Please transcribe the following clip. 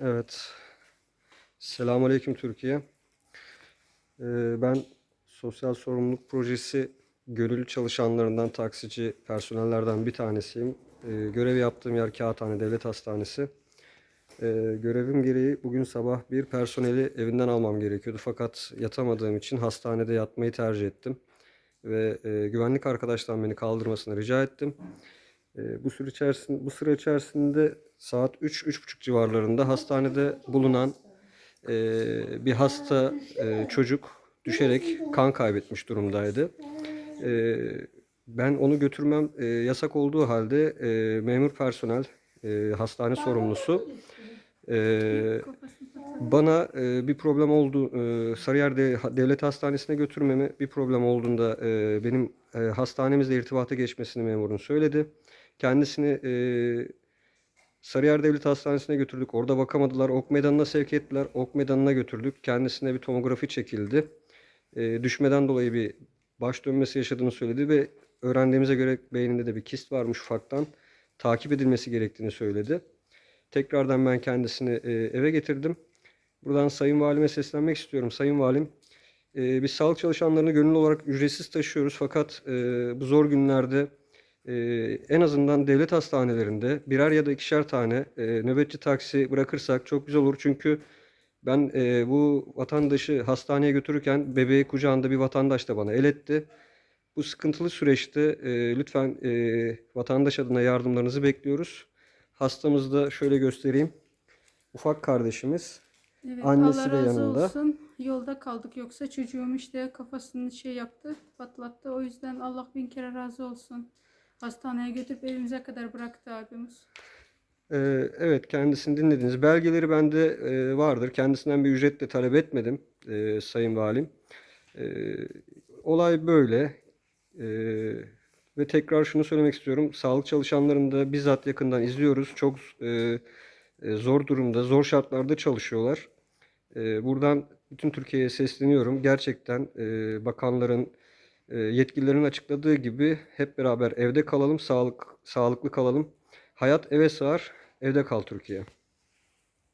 Evet. Selamünaleyküm Türkiye. Ee, ben sosyal sorumluluk projesi gönüllü çalışanlarından, taksici personellerden bir tanesiyim. Ee, görev yaptığım yer Kağıthane Devlet Hastanesi. Ee, görevim gereği bugün sabah bir personeli evinden almam gerekiyordu. Fakat yatamadığım için hastanede yatmayı tercih ettim. Ve e, güvenlik arkadaştan beni kaldırmasını rica ettim. E, bu süre içerisinde bu süre içerisinde saat 3-3.30 civarlarında hastanede bulunan e, bir hasta e, çocuk düşerek kan kaybetmiş durumdaydı. E, ben onu götürmem yasak olduğu halde memur personel, hastane sorumlusu bana bir problem oldu Sarıyer De- Devlet Hastanesi'ne götürmemi bir problem olduğunda benim hastanemizle irtibata geçmesini memurun söyledi. Kendisini e, Sarıyer Devlet Hastanesi'ne götürdük. Orada bakamadılar. Ok Meydanı'na sevk ettiler. Ok Meydanı'na götürdük. Kendisine bir tomografi çekildi. E, düşmeden dolayı bir baş dönmesi yaşadığını söyledi ve öğrendiğimize göre beyninde de bir kist varmış ufaktan. Takip edilmesi gerektiğini söyledi. Tekrardan ben kendisini e, eve getirdim. Buradan Sayın Valime seslenmek istiyorum. Sayın Valim, e, biz sağlık çalışanlarını gönüllü olarak ücretsiz taşıyoruz. Fakat e, bu zor günlerde e, en azından devlet hastanelerinde birer ya da ikişer tane e, nöbetçi taksi bırakırsak çok güzel olur. Çünkü ben e, bu vatandaşı hastaneye götürürken bebeği kucağında bir vatandaş da bana el etti. Bu sıkıntılı süreçte e, lütfen e, vatandaş adına yardımlarınızı bekliyoruz. Hastamızı da şöyle göstereyim. Ufak kardeşimiz. Evet, Annesi Allah de razı yanında. olsun. Yolda kaldık yoksa çocuğum işte kafasını şey yaptı, patlattı. O yüzden Allah bin kere razı olsun. Hastaneye götürüp evimize kadar bıraktı abimiz. Ee, evet kendisini dinlediniz. Belgeleri bende e, vardır. Kendisinden bir ücret de talep etmedim e, Sayın Valim. E, olay böyle. E, ve tekrar şunu söylemek istiyorum. Sağlık çalışanlarını da bizzat yakından izliyoruz. Çok e, e, zor durumda, zor şartlarda çalışıyorlar. E, buradan bütün Türkiye'ye sesleniyorum. Gerçekten e, bakanların, yetkililerin açıkladığı gibi hep beraber evde kalalım, sağlık sağlıklı kalalım. Hayat eve sığar, evde kal Türkiye.